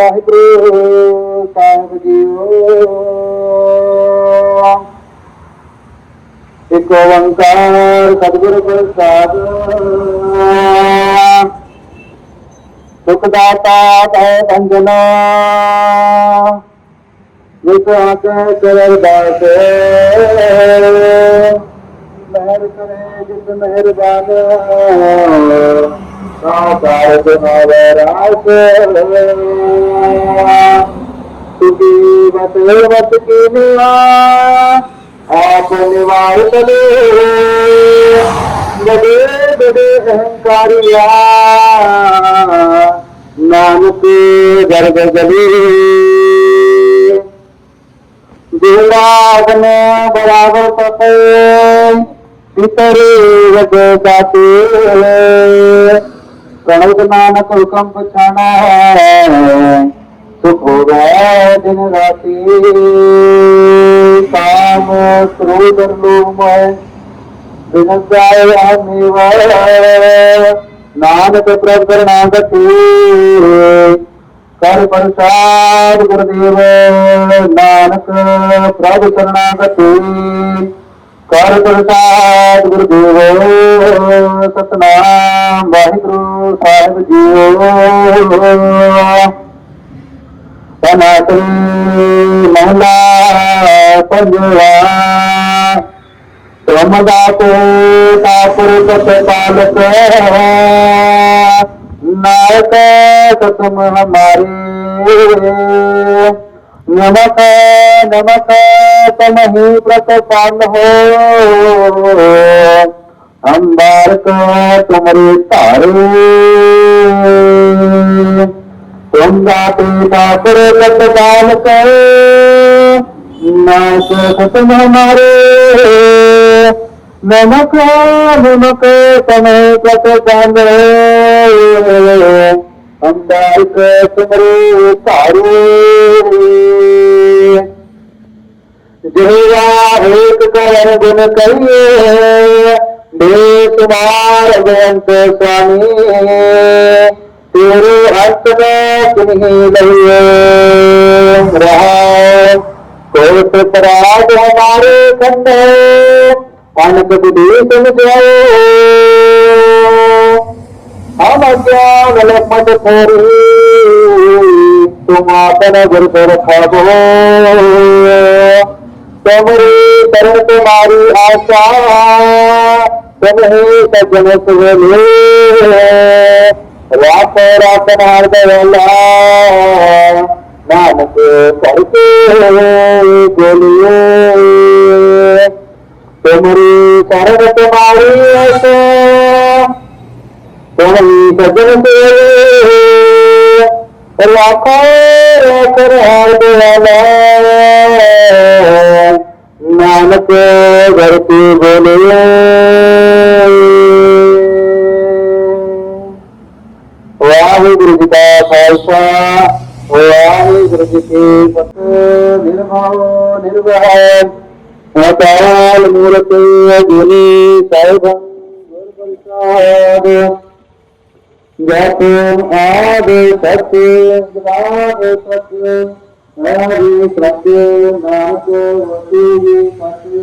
ਸਤਨਾਮ ਵਾਹਿਗੁਰੂ ਸਾਹਿਬ ਜੀਓ ਇਕ ਓੰਕਾਰ, ਸਤਿਗੁਰ ਪ੍ਰਸਾਦ। ਸੁਖ ਦਾਤਾ ਹੈ ਬੰਜਨਾ ਜਿਸ ਆਕੇ ਕਰਰ ਦਾਸ। ਮਹਿਰ ਕਰੇ ਜਿਸ ਮਿਹਰਬਾਨ ਸਾਕਾਰ ਤੁਮਾਰੇ ਰਾਸ ਤੁਕੀ ਬਤਲੇ ਬਤ ਕੀ ਨਿਵਾ ਆਪ ਨਿਵਾਰ ਕਲੇ ਬੜੇ ਬੜੇ ਅਹੰਕਾਰੀਆ ਨਾਨਕ ਗਰਗ ਗਲੀ ਦਿਲਾਗ ਨੇ ਬਰਾਬਰ ਪਤੇ ਪਿਤਰੇ ਵਗ ਜਾਤੇ। ਕਣਕ ਨਾਨਕ ਹੁਕਮ ਪਛਾਣਾ ਹੈ, ਸੁਖ ਹੋਵੇ ਦਿਨ ਰਾਤੀ। ਕਾਮ ਕ੍ਰੋਧ ਲੋਭ ਮੋਹ ਬਿਨ ਜਾਏ ਨਾਨਕ ਪ੍ਰਭ ਕਰਨਾਗਤੀ ਕਰ ਪ੍ਰਸਾਦ ਗੁਰਦੇਵ, ਨਾਨਕ ਪ੍ਰਭ ਕਰਨਾਗਤੀ ਕਰ ਪ੍ਰਸਾਦ ਗੁਰਦੇਵ, ਸਤਨਾਮ ਵਾਹਿਗੁਰੂ ਸਾਹਿਬ ਜੀਓ। ਸਨਾਤਨ ਮਹਲਾ ਪੰਜਵਾ ਰਮਦਾਤੇ ਤਾਪੁਰ ਕਤ ਪਾਲਕ। ਨਾਇਕ ਸਤਮ ਹਮਾਰੇ। ਨਮਕ ਨਮਕ ਤਮਹੀ ਪ੍ਰਤਪਾਲ ਹੋ। ਹਮ ਬਾਰਕ ਤੁਮਰੇ ਧਾਰੇ। ਤੁਮ ਦਾਤੇ ਤਾਪੁਰ ਕਤ ਪਾਲਕ ਨਾਇਕ ਸਤਮ ਹਮਾਰੇ ਨਮਕ ਨਮਕ ਤਮੇ ਪ੍ਰਤ ਚੰਦ ਅੰਦਾਇਕ ਤੁਮਰੇ ਧਾਰੂ ਜਿਹੜਾ ਏਕ ਕਰਨ ਗੁਣ ਕਰੀਏ ਦੇ ਤੁਮਾਰ ਸੁਆਮੀ। ਤੇਰੇ ਅੰਤ ਮੈਂ ਕਿਨਹੀ ਲਈਏ ਰਹਾ ਕੋਟ ਪਰਾਜ ਹਮਾਰੇ ਕੰਡੇ ਅਨਕ ਬੁਧੀ ਤੁਮ ਜਾਓ ਹਮ ਅਗਿਆਨ ਲਪਟ ਥੋਰੀ ਤੁਮ ਆਪਨ ਗੁਰ ਪਰ ਖਾਬੋ ਤੁਮਰੀ ਤਰਨ ਤੁਮਾਰੀ ਆਸ਼ਾ। ਤੁਮਹੀ ਸਜਨ ਸੁਵੇਲੇ ਰਾਤ ਰਾਤ ਹਰਦ ਵੇਲਾ ਨਾਨਕ ਕਰਕੇ ਗੋਲੀਏ ਤੁਮਰੀ ਸਰਬ ਤੁਮਾਰੀ ਸਜਨ ਤੇ ਲਾਖੋ ਕਰ ਹਰਦ ਵੇਲਾ ਨਾਨਕ ਵਰਤੀ ਬੋਲੇ ਵਾਹਿਗੁਰੂ ਜੀ ਕਾ ਖਾਲਸਾ, ਵਾਹਿਗੁਰੂ ਜੀ ਕੀ ਫਤਿਹ। ਨਿਰਭਉ ਨਿਰਵੈਰ ਅਕਾਲ ਮੂਰਤ ਅਜੂਨੀ ਸਾਹਿਬ ਗੁਰ ਪ੍ਰਸਾਦ ਜਪੁ ਆਦ ਸਤ ਜਵਾਦ ਸਤ ਹਰੀ ਸਤਿ ਨਾਨਕ ਵਤੀ ਸਤਿ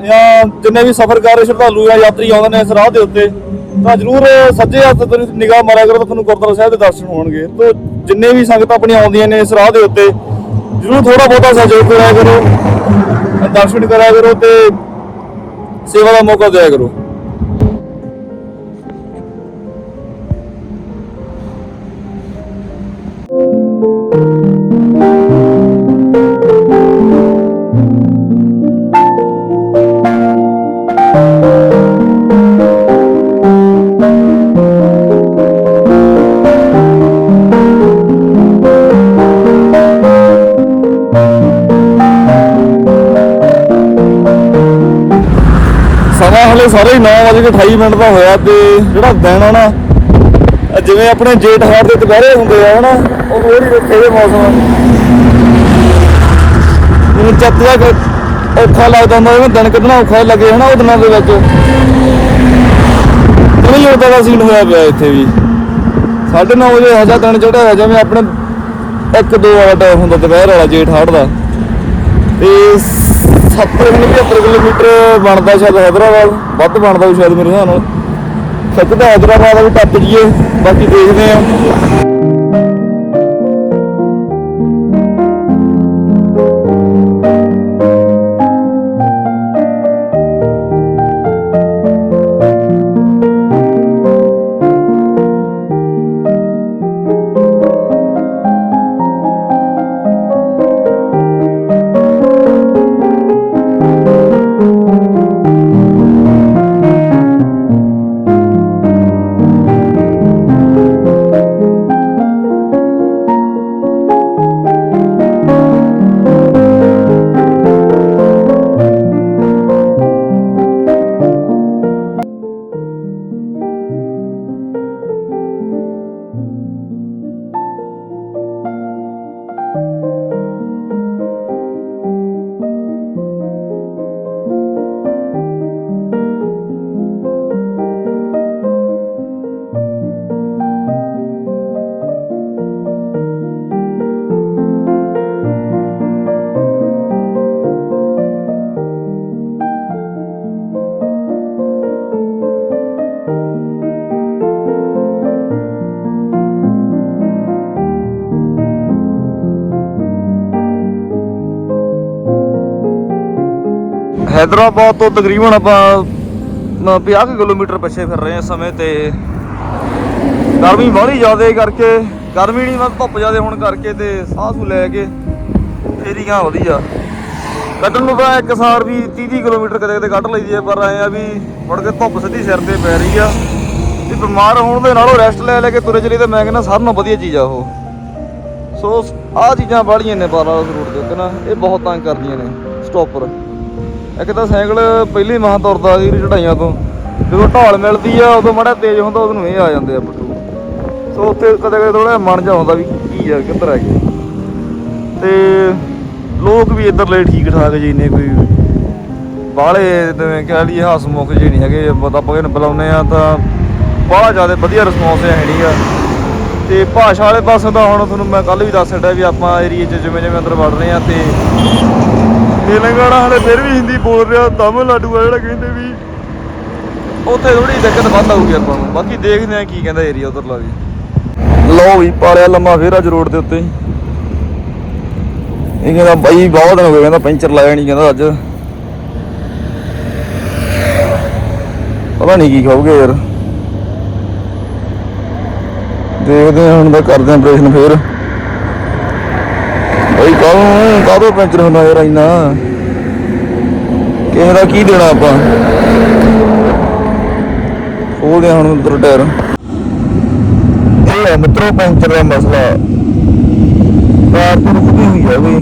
ਜਾਂ ਜਿੰਨੇ ਵੀ ਸਫ਼ਰ ਕਰ ਰਹੇ ਸ਼ਰਧਾਲੂ ਜਾਂ ਯਾਤਰੀ ਆਉਂਦੇ ਨੇ ਇਸ ਰਾਹ ਦੇ ਉੱਤੇ, ਤਾਂ ਜ਼ਰੂਰ ਸੱਜੇ ਹੱਥ ਤੋਂ ਨਿਗਾਹ ਮਾਰਿਆ ਕਰੋ ਤਾਂ ਤੁਹਾਨੂੰ ਗੁਰਦੁਆਰਾ ਸਾਹਿਬ ਦੇ ਦਰਸ਼ਨ ਹੋਣਗੇ। ਤੋਂ ਜਿੰਨੇ ਵੀ ਸੰਗਤਾਂ ਆਪਣੀਆਂ ਆਉਂਦੀਆਂ ਨੇ ਇਸ ਰਾਹ ਦੇ ਉੱਤੇ, ਜ਼ਰੂਰ ਥੋੜਾ ਬਹੁਤਾ ਸਹਿਯੋਗ ਕਰਿਆ ਕਰੋ, ਦਰਸ਼ਨ ਕਰਿਆ ਕਰੋ ਤੇ ਸੇਵਾ ਦਾ ਮੌਕਾ ਦਿਆ ਕਰੋ। ਹਲੇ ਸਾਰੇ 9:28 ਮਿੰਟ ਦਾ ਹੋਇਆ ਤੇ ਜਿਹੜਾ ਦਿਨ ਆ ਨਾ ਜਿਵੇਂ ਆਪਣੇ ਜੇਠ ਹਾੜ ਦੇ ਦੁਪਹਿਰੇ ਹੁੰਦੇ ਆ ਹਨਾ, ਉਹ ਹੋਰ ਹੀ ਰੱਖੇ ਦੇ ਮੌਸਮ ਜਿਵੇਂ ਚੱਤਿਆ ਕਿ ਔਖਾ ਲੱਗਦਾ ਹੁੰਦਾ, ਜਿਵੇਂ ਦਿਨ ਕਿੰਨਾ ਔਖਾ ਲੱਗੇ ਹਨਾ ਉਹ ਦਿਨਾਂ ਦੇ ਵਿੱਚ। ਨਹੀਂ ਉਹਦਾ ਦਾ ਸੀਨ ਹੋਇਆ ਪਿਆ ਇੱਥੇ ਵੀ। 9:30 ਵਜੇ ਹਜਾ ਦਿਨ ਚੜਿਆ ਹੋਇਆ ਜਿਵੇਂ ਆਪਣੇ 1-2 ਵਾਲਾ ਟਾਈਮ ਹੁੰਦਾ, ਦੁਪਹਿਰ ਵਾਲਾ ਜੇਠ ਹਾੜ ਦਾ। ਤੇ 70 75 ਕਿਲੋਮੀਟਰ ਬਣਦਾ ਸ਼ਾਇਦ ਹੈਦਰਾਬਾਦ, ਵੱਧ ਬਣਦਾ ਉਹ ਸ਼ਾਇਦ ਮੇਰੇ ਹਿਸਾਬ ਨਾਲ। ਸੱਚਦਾ ਹੈਦਰਾਬਾਦ ਆ ਵੀ ਟੱਪ ਜੀਏ ਬਾਕੀ ਦੇਖਦੇ ਆ ਹੈਦਰਾਬਾਦ ਤੋਂ ਤਕਰੀਬਨ ਆਪਾਂ ਅਮ 50 ਕੁ ਕਿਲੋਮੀਟਰ ਪਿੱਛੇ ਫਿਰ ਰਹੇ ਹਾਂ ਸਮੇਂ ਤੇ। ਗਰਮੀ ਬਾਹਲੀ ਜ਼ਿਆਦਾ ਕਰਕੇ, ਗਰਮੀ ਨਹੀਂ ਮਤ ਧੁੱਪ ਜ਼ਿਆਦਾ ਹੋਣ ਕਰਕੇ ਤੇ ਸਾਹ ਸੂ ਲੈ ਕੇ ਏਰੀਆ ਵਧੀਆ। ਕੱਢਣ ਨੂੰ ਤਾਂ ਇੱਕ ਸਾਰ ਵੀ 30 30 ਕਿਲੋਮੀਟਰ ਕਦੇ ਕਦੇ ਕੱਢ ਲਈਦੀ ਹੈ ਪਰ ਆਏ ਆ ਵੀ ਮੁੜ ਕੇ ਧੁੱਪ ਸਿੱਧੀ ਸਿਰ ਤੇ ਪੈ ਰਹੀ ਆ। ਤੇ ਬਿਮਾਰ ਹੋਣ ਦੇ ਨਾਲੋਂ ਰੈਸਟ ਲੈ ਲੈ ਕੇ ਤੁਰੇ ਚਲੀ ਤੇ ਮੈਂ ਕਹਿੰਦਾ ਸਾਰਿਆਂ ਨਾਲੋਂ ਵਧੀਆ ਚੀਜ਼ ਆ ਉਹ। ਸੋ ਆਹ ਚੀਜ਼ਾਂ ਬਾੜੀਆਂ ਨੇ ਬਾਰਾ ਉਸ ਰੂਟ ਦੇ ਉੱਤੇ ਨਾ, ਇਹ ਬਹੁਤ ਤੰਗ ਕਰਦੀਆਂ ਨੇ ਸਟਾਪਰ ਇੱਕ ਤਾਂ ਸਾਈਕਲ ਪਹਿਲੀ ਮਾਹ ਤੁਰਦਾ ਸੀ ਚੜਾਈਆਂ ਤੋਂ। ਜਦੋਂ ਢਾਲ ਮਿਲਦੀ ਆ, ਉਦੋਂ ਮੜਾ ਤੇਜ਼ ਹੁੰਦਾ, ਉਦੋਂ ਇਹ ਆ ਜਾਂਦੇ ਆ ਪੱਟੂ। ਸੋ ਉੱਥੇ ਕਦੇ ਕਦੇ ਥੋੜਾ ਮਨ ਜਾ ਹੁੰਦਾ ਵੀ ਕੀ ਆ, ਕਿੱਧਰ ਆ ਗਏ ਤੇ ਲੋਕ ਵੀ ਇੱਧਰਲੇ ਠੀਕ ਠਾਕ ਜੀ ਨੇ, ਕੋਈ ਬਾਹਲੇ ਜਿਵੇਂ ਕਹਿ ਲਈਏ ਹਸਮੁਖ ਜੀ ਨਹੀਂ ਹੈਗੇ। ਪਤਾ ਆਪਾਂ ਇਹਨੂੰ ਬੁਲਾਉਂਦੇ ਆ ਤਾਂ ਬਾਹਲਾ ਜ਼ਿਆਦਾ ਵਧੀਆ ਰਿਸਪੌਂਸ ਹੈ ਨਹੀਂ ਆ। ਤੇ ਭਾਸ਼ਾ ਵਾਲੇ ਪਾਸੇ ਤਾਂ ਹੁਣ ਤੁਹਾਨੂੰ ਮੈਂ ਕੱਲ ਵੀ ਦੱਸ ਛੱਡਿਆ ਵੀ ਆਪਾਂ ਏਰੀਏ 'ਚ ਜਿਵੇਂ ਜਿਵੇਂ ਅੰਦਰ ਵੜ ਰਹੇ ਆ ਤੇ ਤੇਲੰਗਾਨਾ ਹਲੇ ਫਿਰ ਵੀ ਹਿੰਦੀ ਬੋਲ ਰਿਹਾ, ਤਾਮਿਲਨਾਡੂ ਆ ਜਿਹੜਾ ਕਹਿੰਦੇ ਵੀ ਉੱਥੇ ਥੋੜੀ ਦਿੱਕਤ ਵੱਧ ਆਊਗੀ ਆਪਾਂ ਨੂੰ। ਬਾਕੀ ਦੇਖਦੇ ਆ ਕੀ ਕਹਿੰਦਾ ਏਰੀਆ ਉਧਰਲਾ ਵੀ। ਲੋ ਵੀ, ਪਾਲਿਆ ਲੰਮਾ ਫੇਰ ਅੱਜ ਰੋਡ ਦੇ ਉੱਤੇ। ਇਹ ਕਹਿੰਦਾ ਬਾਈ, ਬਹੁਤ ਦਿਨ ਹੋ ਗਏ ਕਹਿੰਦਾ ਪੈਂਚਰ ਲਾਇਆ ਨਹੀਂ ਕਹਿੰਦਾ ਅੱਜ। ਪਤਾ ਨਹੀਂ ਕੀ ਖਾਓਗੇ ਯਾਰ। ਦੇਖਦੇ ਹਾਂ ਹੁਣ ਤਾਂ ਕਰਦੇ ਹਾਂ ਆਪਰੇਸ਼ਨ ਫੇਰ। ਕਾਹਨੂੰ? ਕਾਹਦੋਂ ਪੈਂਚਰ ਹੁੰਦਾ ਯਾਰ ਇੰਨਾ ਕਿਸੇ ਦਾ ਕੀ ਦੇਣਾ ਆਪਾਂ? ਖੋਲਦੇ ਹੁਣ ਉਧਰ ਟਾਇਰ। ਇਹ ਮਿੱਤਰੋ ਪੈਂਚਰ ਦਾ ਮਸਲਾ। ਕਾਰ ਤੋਂ ਰੁਕਦੀ ਹੋਈ ਹੈ ਵੀ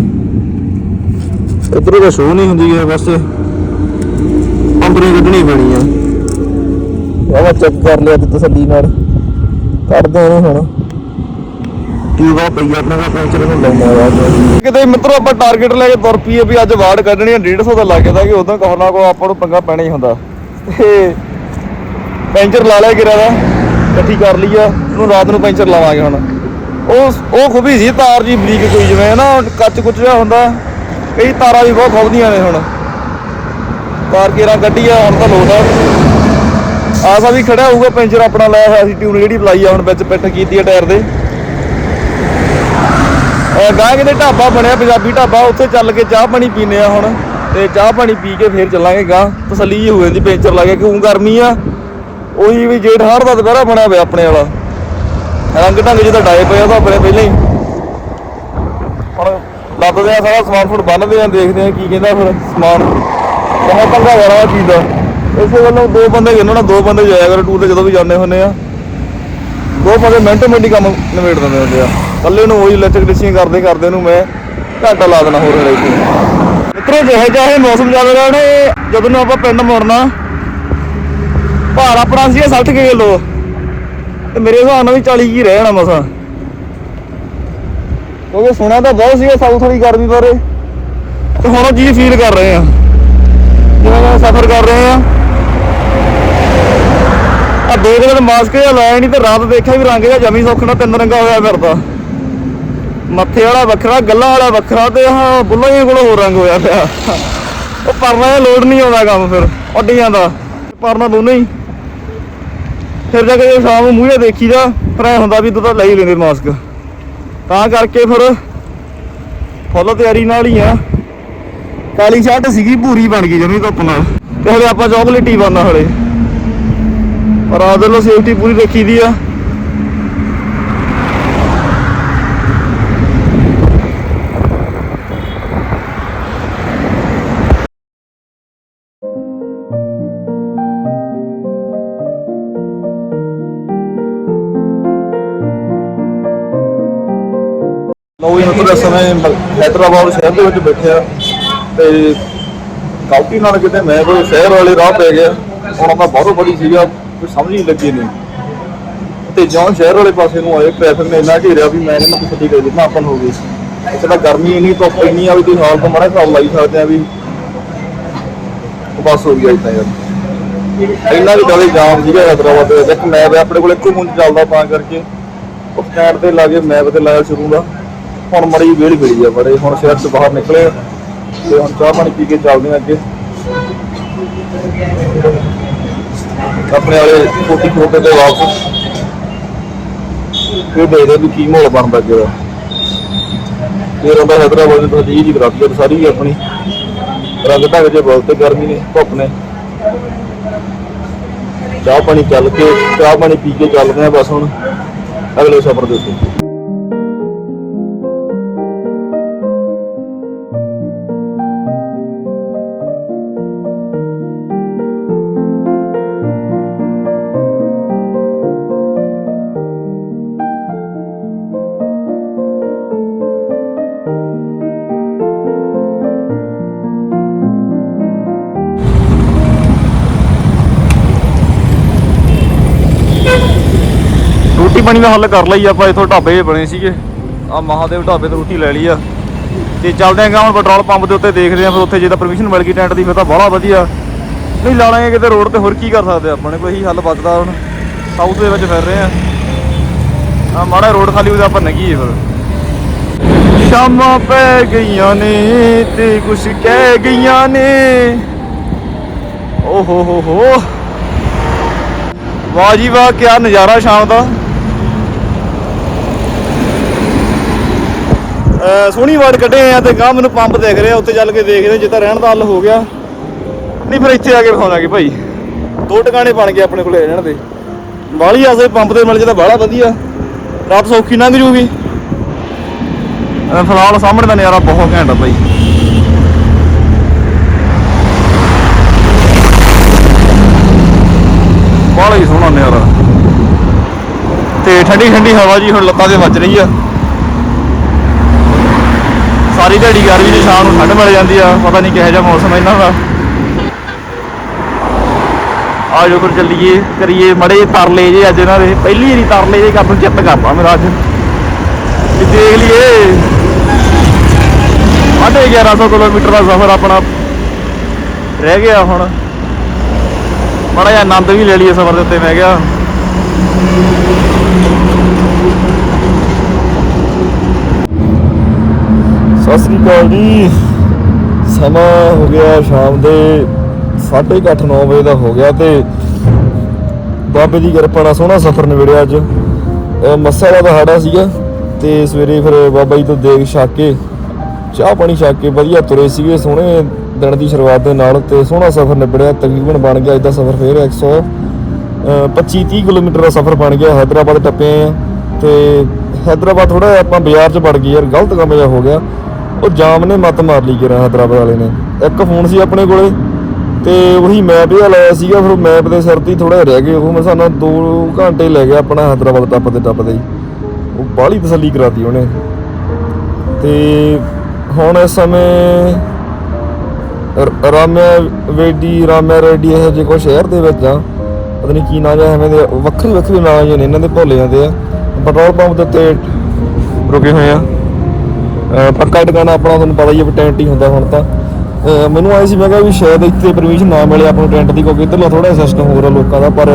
ਇਧਰੋਂ ਤਾਂ ਸ਼ੋ ਨਹੀਂ ਹੁੰਦੀ ਹੈ ਬਸ। ਕੰਪਨੀ ਕੱਢਣੀ ਪੈਣੀ ਆ। ਆਵਾ ਚੈੱਕ ਕਰ ਲਿਆ ਤੇ ਤਸੱਲੀ ਨਾਲ ਕਰਦੇ ਇਹਨੂੰ ਹੁਣ। ਟੀਵਾ ਪਈਆ ਆਪਣਾ ਪੈਂਚਰ ਨੂੰ ਲਾਉਣਾ ਵਾ ਕਿਤੇ ਮਿੱਤਰੋ, ਆਪਾਂ ਟਾਰਗੇਟ ਲੈ ਕੇ ਤੁਰ ਪਈਏ ਵੀ ਅੱਜ ਵਾਰਡ ਕੱਢਣੀ ਆ 150 ਦਾ ਲੱਗ ਜਾਂਦਾ ਕਿ ਉਦੋਂ ਕੋਹਨਾ ਕੋ ਆਪਾਂ ਨੂੰ ਪੰਗਾ ਪੈਣਾ ਹੀ ਹੁੰਦਾ। ਤੇ ਪੈਂਚਰ ਲਾ ਲਿਆ ਗਿਰਾ ਦਾ, ਇਕੱਠੀ ਕਰ ਲਈ ਆ, ਉਹਨੂੰ ਰਾਤ ਨੂੰ ਪੈਂਚਰ ਲਾਵਾਂਗੇ ਹੁਣ। ਉਹ ਉਹ ਖੁਬੀ ਸੀ ਤਾਰ ਜੀ, ਬਰੀਕ ਕੋਈ ਜਿਵੇਂ ਨਾ ਕੱਚ ਕੁੱਚ ਜਿਹਾ ਹੁੰਦਾ। ਕਈ ਤਾਰਾਂ ਵੀ ਬਹੁਤ ਖੁੱਬਦੀਆਂ ਨੇ ਹੁਣ। ਤਾਰ ਕੇਰਾਂ ਕੱਢੀ ਆ, ਹੁਣ ਤਾਂ ਲੋਟ ਆ। ਆਸਾ ਵੀ ਖੜਾ ਹੋਊਗਾ ਪੈਂਚਰ ਆਪਣਾ ਲਾਇਆ ਹੋਇਆ ਸੀ, ਟਿਊਨ ਜਿਹੜੀ ਲਾਈ ਆ ਹੁਣ ਵਿੱਚ, ਪਿੱਠ ਕੀਤੀ ਆ ਟਾਇਰ ਦੇ। ਗਾਂ ਕਿਤੇ ਢਾਬਾ ਬਣਿਆ, ਪੰਜਾਬੀ ਢਾਬਾ, ਉੱਥੇ ਚੱਲ ਕੇ ਚਾਹ ਪਾਣੀ ਪੀਨੇ ਆ ਹੁਣ ਤੇ ਚਾਹ ਪਾਣੀ ਪੀ ਕੇ ਫੇਰ ਚੱਲਾਂਗੇ ਗਾਂ ਤਸੱਲੀ ਜਿਹੀ ਹੋ ਜਾਂਦੀ, ਪੈਂਚਰ ਲੱਗ ਗਿਆ ਕਿਉਂ ਗਰਮੀ ਆ? ਉਹੀ ਵੀ ਜੇਠ ਹਾੜ ਦਾ ਦੁਪਹਿਰਾ ਬਣਿਆ ਹੋਇਆ ਆਪਣੇ ਵਾਲਾ। ਰੰਗ ਢੰਗ ਜਿਹਦਾ ਡਾਏ ਪਿਆ ਤਾਂ ਆਪਣੇ ਪਹਿਲਾਂ ਹੀ। ਪਰ ਲੱਦਦੇ ਆ ਸਾਰਾ ਸਮਾਨ ਫੁੱਟ ਬੰਨਦੇ ਆ, ਦੇਖਦੇ ਆ ਕੀ ਕਹਿੰਦਾ ਫਿਰ ਸਮਾਨ। ਬਹੁਤ ਪੰਗਾ ਵਰਾ ਚੀਜ਼ ਦਾ। ਇਸੇ ਵੱਲੋਂ ਦੋ ਬੰਦੇ ਗਏ ਨਾ ਦੋ ਬੰਦੇ ਜਾਇਆ ਕਰੋ, ਟੂਰ ਤੇ ਜਦੋਂ ਵੀ ਜਾਂਦੇ ਹੁੰਦੇ ਆ। ਦੋ ਬੰਦੇ ਮਿੰਟੋ ਮਿੰਟ ਕੰਮ ਨਿਬੇੜ ਦਿੰਦੇ ਹੁੰਦੇ ਆ। ਕੱਲੇ ਨੂੰ ਉਹੀ ਇਲੈਕਟ੍ਰੀਸ਼ੀਅਨ ਕਰਦੇ ਕਰਦੇ ਨੂੰ ਮੈਂ ਘਾਟਾ ਲਾ ਦੇਣਾ ਹੋਰ ਹਰੇ ਕੋਈ ਮਿੱਤਰੋ, ਜਿਹੇ ਜਿਹੇ ਮੌਸਮ ਚੱਲ ਰਿਹਾ ਨੇ ਜਦੋਂ ਨੂੰ ਆਪਾਂ ਪਿੰਡ ਮੁੜਨਾ, ਭਾਰ ਆਪਣਾ ਸੀ 60 ਕਿਲੋ। ਤੇ ਮੇਰੇ ਹਿਸਾਬ ਨਾਲ ਵੀ 40 ਕੀ ਰਹਿ ਜਾਣਾ ਮਸਾਂ। ਕਿਉਂਕਿ ਸੁਣਿਆ ਤਾਂ ਬਹੁਤ ਸੀਗਾ ਸਾਊਥ ਵਾਲੀ ਗਰਮੀ ਬਾਰੇ। ਤੇ ਹੁਣ ਉਹ ਚੀਜ਼ ਫੀਲ ਕਰ ਰਹੇ ਆ। ਜਿਵੇਂ ਕਿ ਸਫ਼ਰ ਕਰ ਰਹੇ ਆ। ਆ ਦੋ ਕੁ ਮਾਸਕ ਜਿਹਾ ਲਾਇਆ ਨਹੀਂ ਤੇ ਰਾਤ ਦੇਖਿਆ ਵੀ ਰੰਗ ਜਿਹਾ ਜਮੀ ਸੌਖਣਾ ਤਿੰਨ ਰੰਗਾ ਹੋਇਆ ਫਿਰਦਾ। ਮੱਥੇ ਵਾਲਾ ਵੱਖਰਾ, ਗੱਲਾਂ ਵਾਲਾ ਵੱਖਰਾ ਤੇ ਆਹ ਬੁੱਲਾਂ ਜਿਹੀਆਂ ਕੋਲ ਹੋਰ ਰੰਗ ਹੋਇਆ ਪਿਆ। ਉਹ ਪਰਨਾ ਦਾ ਲੋਡ ਨਹੀਂ ਆਉਂਦਾ ਕੰਮ ਫਿਰ, ਉੱਡ ਜਾਂਦਾ। ਪਰਨਾ ਦੋਨੇ ਹੀ। ਫਿਰ ਜਾ ਕੇ ਸ਼ਾਮ ਨੂੰ ਮੂਹਰੇ ਦੇਖੀਦਾ, ਫਿਰ ਐ ਹੁੰਦਾ ਵੀ ਤੂੰ ਤਾਂ ਲੈ ਹੀ ਲੈਂਦੇ ਮਾਸਕ। ਤਾਂ ਕਰਕੇ ਫਿਰ ਫੁੱਲ ਤਿਆਰੀ ਨਾਲ ਹੀ ਆ। ਕਾਲੀ ਸ਼ਰਟ ਸੀਗੀ, ਭੂਰੀ ਬਣ ਗਈ ਜਮੀ ਧੁੱਪ ਨਾਲ। ਤੇ ਹਲੇ ਆਪਾਂ ਚਾਕਲੇਟੀ ਬਣਨਾ ਹਲੇ। ਪਰ ਆਹ ਦੇ ਲੋ ਸੇਫਟੀ ਪੂਰੀ ਰੱਖੀ ਦੀ ਆ। ਲੋ ਸਮੇਂ ਮ- ਹੈਦਰਾਬਾਦ ਸ਼ਹਿਰ ਦੇ ਵਿੱਚ ਬੈਠਿਆ। ਤੇ ਗਲਤੀ ਨਾਲ ਕਿਤੇ ਮੈਂ ਕੋਈ ਸ਼ਹਿਰ ਵਾਲੇ ਰਾਹ ਪੈ ਗਿਆ, ਹੁਣ ਤਾਂ ਬਹੁਤ ਬੜੀ ਸੀਗਾ ਕੋਈ ਸਮਝ ਨਹੀਂ ਲੱਗੀ ਨਹੀਂ ਤੇ ਜਿਉਂ ਸ਼ਹਿਰ ਵਾਲੇ ਪਾਸੇ ਨੂੰ ਆਏ ਟ੍ਰੈਫਿਕ ਨੇ ਇੰਨਾ ਘੇਰਿਆ ਵੀ ਮੈਂ ਇਹਨਾਂ ਨੂੰ ਛੱਡੀ ਕਰ ਦਿੱਤਾ ਆਪਾਂ ਹੋ ਗਈ। ਇੱਥੇ ਤਾਂ ਗਰਮੀ ਇੰਨੀ, ਧੁੱਪ ਇੰਨੀ ਆ ਵੀ ਤੁਸੀਂ ਹਾਲ ਤੋਂ ਮਾੜਾ ਹਿਸਾਬ ਲਾਈ ਸਕਦੇ ਆ ਵੀ ਬਸ ਹੋ ਗਿਆ ਇਦਾਂ ਯਾਰ। ਇੰਨਾ ਵੀ ਜ਼ਿਆਦਾ ਜਾਮ ਸੀਗਾ ਹੈਦਰਾਬਾਦ ਦੇ ਵਿੱਚ। ਮੈਪ ਆਪਣੇ ਕੋਲ ਇੱਕੋ ਮੁੰਜ ਚੱਲਦਾ ਤਾਂ ਕਰਕੇ ਉਹ ਸਟੈਂਡ ਤੇ ਲਾਗੇ ਮੈਪ ਤੇ ਲਾਇਆ ਸ਼ੁਰੂ ਦਾ। ਹੁਣ ਮੜੀ ਵੇਲ ਮਿਲੀ ਆ ਬੜੇ, ਹੁਣ ਸ਼ਹਿਰ ਤੋਂ ਬਾਹਰ ਨਿਕਲੇ ਤੇ ਹੁਣ ਚਾਹ ਪਾਣੀ ਪੀ ਕੇ ਚੱਲਦੇ ਆ ਅੱਗੇ। ਆਪਣੇ ਵਾਲੇ ਕੋਟੀ ਕੋਟੇ ਤੇ ਵਾਪਸ। ਫਿਰ ਦੇਖਦੇ ਵੀ ਕੀ ਮਾਹੌਲ ਬਣਦਾ ਅੱਗੇ ਦਾ। ਫਿਰ ਆਉਂਦਾ ਹੈਦਰਾਬਾਦ ਦੀ ਤਸਦੀਕ ਦੀ ਗ੍ਰਾਫੀ ਸਾਰੀ ਆਪਣੀ। ਰੰਗ ਢੰਗ ਜੇ ਬਹੁਤ ਗਰਮੀ ਨੇ, ਧੁੱਪ ਨੇ। ਚਾਹ ਪਾਣੀ ਚੱਲ ਕੇ, ਚਾਹ ਪਾਣੀ ਪੀ ਕੇ ਚੱਲਦੇ ਆ ਬਸ ਹੁਣ। ਅਗਲੇ ਸਫ਼ਰ ਦੇ ਉੱਤੇ। ਪਾਣੀ ਦਾ ਹੱਲ ਕਰ ਲਈ ਆਪਾਂ ਇਥੋਂ ਢਾਬੇ ਬਣੇ ਸੀਗੇ। ਆ ਮਹਾਦੇਵ ਢਾਬੇ ਤੋਂ ਰੋਟੀ ਲੈ ਲਈ ਆ। ਤੇ ਚੱਲਦੇ ਆਂ ਹੁਣ ਪੈਟਰੋਲ ਪੰਪ ਦੇ ਉੱਤੇ ਦੇਖਦੇ ਆਂ, ਫਿਰ ਉੱਥੇ ਜੇ ਤਾਂ ਪਰਮਿਸ਼ਨ ਮਿਲ ਗਈ ਟੈਂਟ ਦੀ, ਫਿਰ ਤਾਂ ਬਾਹਲਾ ਵਧੀਆ। ਨਹੀਂ, ਲਾ ਲਾਂਗੇ ਕਿਤੇ ਰੋਡ ਤੇ ਹੋਰ ਕੀ ਕਰ ਸਕਦੇ ਆਪਾਂ ਨੇ, ਕੋਈ ਇਹੀ ਹੱਲ ਬਚਦਾ ਹੁਣ। ਸਾਊਥ ਦੇ ਵਿੱਚ ਫਿਰ ਰਹੇ ਆ। ਆ ਮਾੜਾ ਰੋਡ ਖਾਲੀ ਉਹਦਾ ਆਪਾਂ ਨਗੀਏ ਫਿਰ। ਸ਼ਾਮਾਂ ਪੈ ਗਈਆਂ ਨੇ ਤੇ ਕੁਛ ਕਹਿ ਗਈਆਂ ਨੇ। ਓ ਹੋ ਹੋ ਹੋ। ਵਾਹ ਜੀ ਵਾਹ, ਕਿਆ ਨਜ਼ਾਰਾ ਸ਼ਾਮ ਦਾ। ਸੋਹਣੀ ਵਾਰਡ ਕੱਢੇ ਆ ਤੇ ਗਾਂ ਮੈਨੂੰ ਪੰਪ ਦੇਖ ਰਿਹਾ, ਉੱਥੇ ਚੱਲ ਕੇ ਦੇਖਦੇ ਜੇ ਤਾਂ ਰਹਿਣ ਦਾ ਹੱਲ ਹੋ ਗਿਆ। ਨਹੀਂ, ਫਿਰ ਇੱਥੇ ਆ ਕੇ ਵਿਖਾਉਣਾਗੇ ਭਾਈ? ਦੋ ਟਿਕਾਣੇ ਬਣ ਗਏ ਆਪਣੇ ਕੋਲੇ ਰਹਿਣ ਦੇ। ਬਾਲੀ ਆਸੇ ਪੰਪ ਤੇ ਮਿਲ ਜੇ ਤਾਂ ਬਾਹਲਾ ਵਧੀਆ। ਰਾਤ ਸੌਖੀ ਲੰਘ ਜੂਗੀ। ਫਿਲਹਾਲ ਸਾਹਮਣੇ ਦਾ ਨਜ਼ਾਰਾ ਬਹੁਤ ਘੈਂਟ ਆ ਭਾਈ। ਬਾਹਲਾ ਹੀ ਸੋਹਣਾ ਨਜ਼ਾਰਾ। ਤੇ ਠੰਡੀ ਠੰਡੀ ਹਵਾ ਜੀ ਹੁਣ ਲੱਤਾਂ ਤੇ ਵੱਜ ਰਹੀ ਆ। ਸਾਰੀ ਦਿਹਾੜੀ ਗਰਮੀ ਦੀ ਸ਼ਾਮ ਨੂੰ ਠੰਡ ਮਿਲ ਜਾਂਦੀ ਆ, ਪਤਾ ਨਹੀਂ ਕਿਹੋ ਜਿਹਾ ਮੌਸਮ ਇਹਨਾਂ ਦਾ। ਆਜੋ ਫਿਰ ਚੱਲੀਏ, ਕਰੀਏ ਮੜੇ ਤਰਲੇ ਜੇ ਅੱਜ ਇਹਨਾਂ ਦੇ, ਪਹਿਲੀ ਵਾਰੀ ਤਰਲੇ ਜੇ ਕਰਨ ਨੂੰ ਚਿੱਤ ਕਰਦਾ ਮੇਰਾ ਅੱਜ। ਵੀ ਦੇਖ ਲਈਏ। ਸਾਢੇ 1100 ਕਿਲੋਮੀਟਰ ਦਾ ਸਫ਼ਰ ਆਪਣਾ ਰਹਿ ਗਿਆ ਹੁਣ। ਬੜਾ ਜਿਹਾ ਆਨੰਦ ਵੀ ਲੈ ਲਈਏ ਸਫ਼ਰ ਦੇ ਉੱਤੇ, ਮੈਂ ਕਿਹਾ। ਸ੍ਰੀ ਅਕਾਲ ਜੀ। ਸਮਾਂ ਹੋ ਗਿਆ ਸ਼ਾਮ ਦੇ 8:30 9 ਵਜੇ ਦਾ ਹੋ ਗਿਆ ਤੇ ਬਾਬੇ ਦੀ ਕਿਰਪਾ ਨਾਲ ਸੋਹਣਾ ਸਫ਼ਰ ਨਿਬੜਿਆ ਅੱਜ। ਅਹ ਮੱਸਾ ਦਾ ਦਹਾੜਾ ਸੀਗਾ ਤੇ ਸਵੇਰੇ ਫਿਰ ਬਾਬਾ ਜੀ ਤੋਂ ਦੇਗ ਛਕ ਕੇ, ਚਾਹ ਪਾਣੀ ਛਕ ਕੇ ਵਧੀਆ ਤੁਰੇ ਸੀਗੇ, ਸੋਹਣੇ ਦਿਨ ਦੀ ਸ਼ੁਰੂਆਤ ਦੇ ਨਾਲ ਤੇ ਸੋਹਣਾ ਸਫ਼ਰ ਨਿਬੜਿਆ। ਤਕਰੀਬਨ ਬਣ ਗਿਆ ਅੱਜ ਦਾ ਸਫ਼ਰ ਫੇਰ 100 25 30 ਕਿਲੋਮੀਟਰ ਦਾ ਸਫ਼ਰ ਬਣ ਗਿਆ, ਹੈਦਰਾਬਾਦ ਟੱਪੇ ਆ ਤੇ ਹੈਦਰਾਬਾਦ ਥੋੜਾ ਆਪਾਂ ਬਾਜ਼ਾਰ 'ਚ ਵੜ ਗਏ ਯਾਰ, ਗਲਤ ਕੰਮ ਜਿਹਾ ਹੋ ਗਿਆ। ਉਹ ਜਾਮ ਨੇ ਮੱਤ ਮਾਰ ਲਈ ਕਿਰਾ ਹੈਦਰਾਬਾਦ ਵਾਲੇ ਨੇ। ਇੱਕ ਫੋਨ ਸੀ ਆਪਣੇ ਕੋਲੇ ਤੇ ਉਹੀ ਮੈਪ ਜਿਹਾ ਲਾਇਆ ਸੀਗਾ, ਫਿਰ ਮੈਪ ਦੇ ਸਿਰ ਤੇ ਥੋੜਾ ਰਹਿ ਗਏ ਉਹ ਮੈਂ ਸਾਨੂੰ 2 ਘੰਟੇ ਲੈ ਗਿਆ ਆਪਣਾ ਹੈਦਰਾਬਾਦ ਟੱਪਦੇ ਟੱਪਦੇ ਹੀ। ਉਹ ਬਾਹਲੀ ਤਸੱਲੀ ਕਰਾਤੀ ਉਹਨੇ। ਤੇ ਹੁਣ ਇਸ ਸਮੇਂ ਰਾਮਿਆ ਵੇਡੀ, ਰਾਮਿਆ ਰੈਡੀ ਇਹ ਜੇ ਕੋਈ ਸ਼ਹਿਰ ਦੇ ਵਿੱਚ ਆ। ਪਤਾ ਨਹੀਂ ਕੀ ਨਾਂ ਜਿਹਾ ਐਵੇਂ ਦੇ ਵੱਖਰੇ ਵੱਖਰੇ ਨਾਂ ਜਿਹੇ ਨੇ, ਇਹਨਾਂ ਦੇ ਭੁੱਲ ਜਾਂਦੇ ਆ। ਪੈਟਰੋਲ ਪੰਪ ਦੇ ਉੱਤੇ ਰੁਕੇ ਹੋਏ ਆ। ਪੱਕਾ ਟਿਕਾਣਾ ਆਪਣਾ ਤੁਹਾਨੂੰ ਪਤਾ ਹੀ ਹੈ ਵੀ ਟੈਂਟ ਹੀ ਹੁੰਦਾ ਹੁਣ ਤਾਂ। ਮੈਨੂੰ ਆਈ ਸੀ, ਮੈਂ ਕਿਹਾ ਵੀ ਸ਼ਾਇਦ ਇੱਥੇ ਪਰਮਿਸ਼ਨ ਨਾ ਮਿਲੇ ਆਪਾਂ ਨੂੰ ਟੈਂਟ ਦੀ, ਕਿਉਂਕਿ ਇੱਧਰਲਾ ਥੋੜਾ ਸਿਸਟਮ ਹੋਰ ਆ ਲੋਕਾਂ ਦਾ, ਪਰ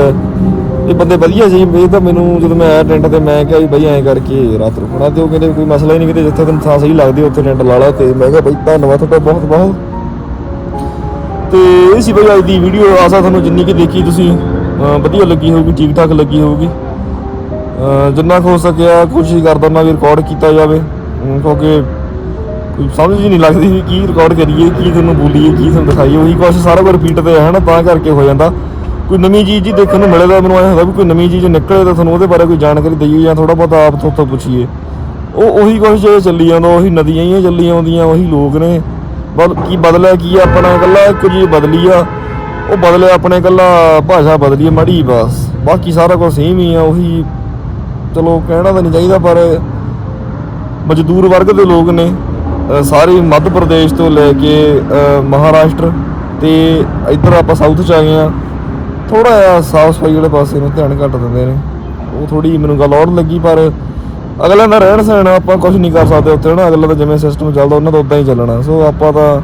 ਇਹ ਬੰਦੇ ਵਧੀਆ ਸੀ। ਇਹ ਤਾਂ ਮੈਨੂੰ ਜਦੋਂ ਮੈਂ ਆਇਆ ਟੈਂਟ ਤੇ, ਮੈਂ ਕਿਹਾ ਵੀ ਬਈ ਐਂ ਕਰਕੇ ਰਾਤ ਰੁਕਣਾ ਤੇ ਉਹ ਕਹਿੰਦੇ ਕੋਈ ਮਸਲਾ ਹੀ ਨਹੀਂ, ਕਿਤੇ ਜਿੱਥੇ ਤੈਨੂੰ ਥਾਂ ਸਹੀ ਲੱਗਦੀ ਉੱਥੇ ਟੈਂਟ ਲਾ ਲਾ ਤੇ ਮੈਂ ਕਿਹਾ ਬਈ ਧੰਨਵਾਦ ਤੁਹਾਡਾ ਬਹੁਤ ਬਹੁਤ। ਤੇ ਇਹ ਸੀ ਬਈ ਅੱਜ ਦੀ ਵੀਡੀਓ ਆਸਾ ਤੁਹਾਨੂੰ ਜਿੰਨੀ ਕਿ ਦੇਖੀ ਤੁਸੀਂ ਵਧੀਆ ਲੱਗੀ ਹੋਊਗੀ ਠੀਕ ਠਾਕ ਲੱਗੀ ਹੋਊਗੀ। ਜਿੰਨਾ ਕੁ ਹੋ ਸਕਿਆ, ਕੋਸ਼ਿਸ਼ ਕਰਦਾ ਮੈਂ ਵੀ ਰਿਕਾਰਡ ਕੀਤਾ ਜਾਵੇ। ਕਿਉਂਕਿ ਕੋਈ ਸਮਝ ਹੀ ਨਹੀਂ ਲੱਗਦੀ ਵੀ ਕੀ ਰਿਕਾਰਡ ਕਰੀਏ, ਕੀ ਤੁਹਾਨੂੰ ਬੋਲੀਏ, ਕੀ ਤੁਹਾਨੂੰ ਦਿਖਾਈਏ। ਉਹੀ ਕੁਛ ਸਾਰਾ ਕੁਝ ਰਿਪੀਟ ਤੇ ਹੈ ਨਾ, ਤਾਂ ਕਰਕੇ ਹੋ ਜਾਂਦਾ। ਕੋਈ ਨਵੀਂ ਚੀਜ਼ ਜੀ ਦੇਖਣ ਨੂੰ ਮਿਲੇ ਤਾਂ ਮੈਨੂੰ ਐਂ ਹੁੰਦਾ ਵੀ ਕੋਈ ਨਵੀਂ ਚੀਜ਼ ਨਿਕਲੇ ਤਾਂ ਤੁਹਾਨੂੰ ਉਹਦੇ ਬਾਰੇ ਕੋਈ ਜਾਣਕਾਰੀ ਦਈਏ ਜਾਂ ਥੋੜਾ ਬਹੁਤਾ ਆਪ ਤੋਂ ਉੱਥੋਂ ਪੁੱਛੀਏ। ਉਹ ਉਹੀ ਕੁਛ ਜੇ ਚੱਲੀ ਜਾਂਦਾ, ਉਹੀ ਨਦੀਆਂ ਹੀ ਚੱਲੀ ਆਉਂਦੀਆਂ, ਉਹੀ ਲੋਕ ਨੇ। ਬਲ ਕੀ ਬਦਲਿਆ, ਕੀ ਆਪਣਾ ਇਕੱਲਾ ਇੱਕ ਚੀਜ਼ ਬਦਲੀ ਆ। ਉਹ ਬਦਲਿਆ ਆਪਣੇ ਇਕੱਲਾ ਭਾਸ਼ਾ ਬਦਲੀ ਮਾੜੀ ਬਸ। ਬਾਕੀ ਸਾਰਾ ਕੁਝ ਸੇਮ ਹੀ ਆ, ਉਹੀ ਚਲੋ ਕਹਿਣਾ ਤਾਂ ਨਹੀਂ ਚਾਹੀਦਾ, ਪਰ ਮਜ਼ਦੂਰ ਵਰਗ ਦੇ ਲੋਕ ਨੇ ਸਾਰੇ ਮੱਧ ਪ੍ਰਦੇਸ਼ ਤੋਂ ਲੈ ਕੇ ਮਹਾਰਾਸ਼ਟਰ ਤੇ ਇੱਧਰ ਆਪਾਂ ਸਾਊਥ ਚ ਆ ਗਏ ਆ ਥੋੜਾ ਜਿਹਾ ਸਾਫ਼ ਸਫ਼ਾਈ ਵਾਲੇ ਪਾਸੇ ਨੂੰ ਧਿਆਨ ਘੱਟ ਦਿੰਦੇ ਨੇ। ਉਹ ਥੋੜੀ ਮੈਨੂੰ ਗੱਲ ਔੜ ਲੱਗੀ, ਪਰ ਅਗਲਾ ਦਾ ਰਹਿਣ ਸਹਿਣ ਆਪਾਂ ਕੁਝ ਨਹੀਂ ਕਰ ਸਕਦੇ ਉੱਥੇ ਨਾ ਅਗਲਾ ਦਾ ਜਿਵੇਂ ਸਿਸਟਮ ਚੱਲਦਾ, ਉਹਨਾਂ ਦਾ ਉਦਾਂ ਹੀ ਚੱਲਣਾ। ਸੋ ਆਪਾਂ ਤਾਂ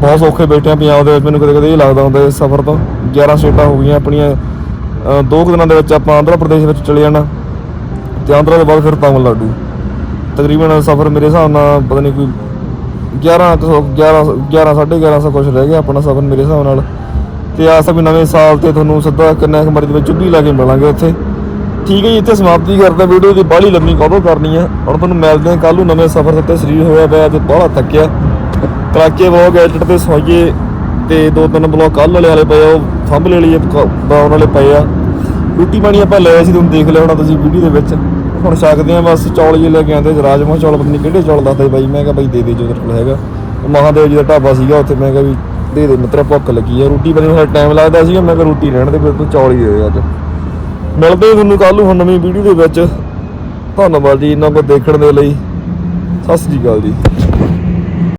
ਬਹੁਤ ਸੌਖੇ ਬੈਠੇ ਆ ਪੰਜਾਬ ਦੇ ਵਿੱਚ। ਮੈਨੂੰ ਕਦੇ ਕਦੇ ਇਹ ਲੱਗਦਾ ਹੁੰਦਾ ਇਸ ਸਫ਼ਰ ਤੋਂ। 11 ਸਟੇਟਾਂ ਹੋ ਗਈਆਂ ਆਪਣੀਆਂ। ਦੋ ਕੁ ਦਿਨਾਂ ਦੇ ਵਿੱਚ ਆਪਾਂ ਆਂਧਰਾ ਪ੍ਰਦੇਸ਼ ਵਿੱਚ ਚਲੇ ਜਾਣਾ ਤੇ ਆਂਧਰਾ ਤੋਂ ਬਾਅਦ ਫਿਰ ਤਾਮਿਲਨਾਡੂ। ਤਕਰੀਬਨ ਸਫ਼ਰ ਮੇਰੇ ਹਿਸਾਬ ਨਾਲ ਪਤਾ ਨਹੀਂ ਕੋਈ 11 ਕੁ 11 11 1150 ਕੁਝ ਰਹਿ ਗਿਆ ਆਪਣਾ ਸਫ਼ਰ ਮੇਰੇ ਹਿਸਾਬ ਨਾਲ। ਤੇ ਆਸ ਵੀ ਨਵੇਂ ਸਾਲ ਤੇ ਤੁਹਾਨੂੰ ਸਿੱਧਾ ਕਿੰਨਾ ਕੁ ਦੇ ਵਿੱਚ ਚੁੱਭੀ ਲਾ ਕੇ ਮਿਲਾਂਗੇ ਉੱਥੇ। ਠੀਕ ਹੈ ਜੀ, ਇੱਥੇ ਸਮਾਪਤੀ ਕਰਦਾ ਵੀਡੀਓ ਦੀ ਬਾਹਲੀ ਲੰਮੀ ਕਦੋਂ ਕਰਨੀ ਹੈ ਹੁਣ ਤੁਹਾਨੂੰ ਮਿਲਦੇ ਹਾਂ ਕੱਲ ਨੂੰ ਨਵੇਂ ਸਫ਼ਰ ਤੇ ਸਰੀਰ ਹੋਇਆ ਪਿਆ ਤੇ ਬਾਹਲਾ ਥੱਕਿਆ। ਕਰਾਕੇ ਵਲੌਗ ਐਡਿਟ ਤੇ ਸੋਈਏ ਤੇ ਦੋ ਤਿੰਨ ਬਲੌਗ ਕੱਲ ਵਾਲੇ ਵਾਲੇ ਪਏ ਆ, ਉਹ ਫੰਬ ਲੈ ਲਈਏ ਬਾਉਣ ਵਾਲੇ ਪਏ ਆ। ਰੋਟੀ ਪਾਣੀ ਆਪਾਂ ਲਿਆ ਸੀ, ਤੁਹਾਨੂੰ ਦੇਖ ਲਿਆ ਹੋਣਾ ਤੁਸੀਂ ਵੀਡੀਓ ਦੇ ਵਿੱਚ। ਹੁਣ ਛਕਦੇ ਆ ਬਸ, ਚੌਲ ਜੇ ਲੈ ਕੇ ਆਂਦੇ ਰਾਜਮਾ ਚੌਲ, ਪਤਾ ਕਿਹੜੇ ਚੌਲ ਦੱਸਦਾ ਬਾਈ। ਮੈਂ ਕਿਹਾ ਬਾਈ ਦੇ ਦੇ ਜੋ ਤੇਰੇ ਕੋਲ ਹੈਗਾ। ਮਹਾਦੇਵ ਜੀ ਦਾ ਢਾਬਾ ਸੀਗਾ ਉੱਥੇ, ਮੈਂ ਕਿਹਾ ਵੀ ਦੇ ਦੇ, ਮਿੱਤਰਾ, ਭੁੱਖ ਲੱਗੀ ਆ। ਰੋਟੀ ਬਣੀ ਨੂੰ ਟਾਈਮ ਲੱਗਦਾ ਸੀਗਾ, ਮੈਂ ਕਿਹਾ ਰੋਟੀ ਰਹਿਣ ਦੇ, ਫਿਰ ਤੂੰ ਚੌਲ ਹੀ ਦੇ ਅੱਜ। ਮਿਲਦੇ ਹਾਂ ਤੁਹਾਨੂੰ ਕੱਲ ਨੂੰ ਹੁਣ ਨਵੀਂ ਵੀਡੀਓ ਦੇ ਵਿੱਚ। ਧੰਨਵਾਦ ਜੀ ਇਹਨਾਂ ਕੋ ਦੇਖਣ ਦੇ ਲਈ। ਸਤਿ ਸ੍ਰੀ ਅਕਾਲ ਜੀ।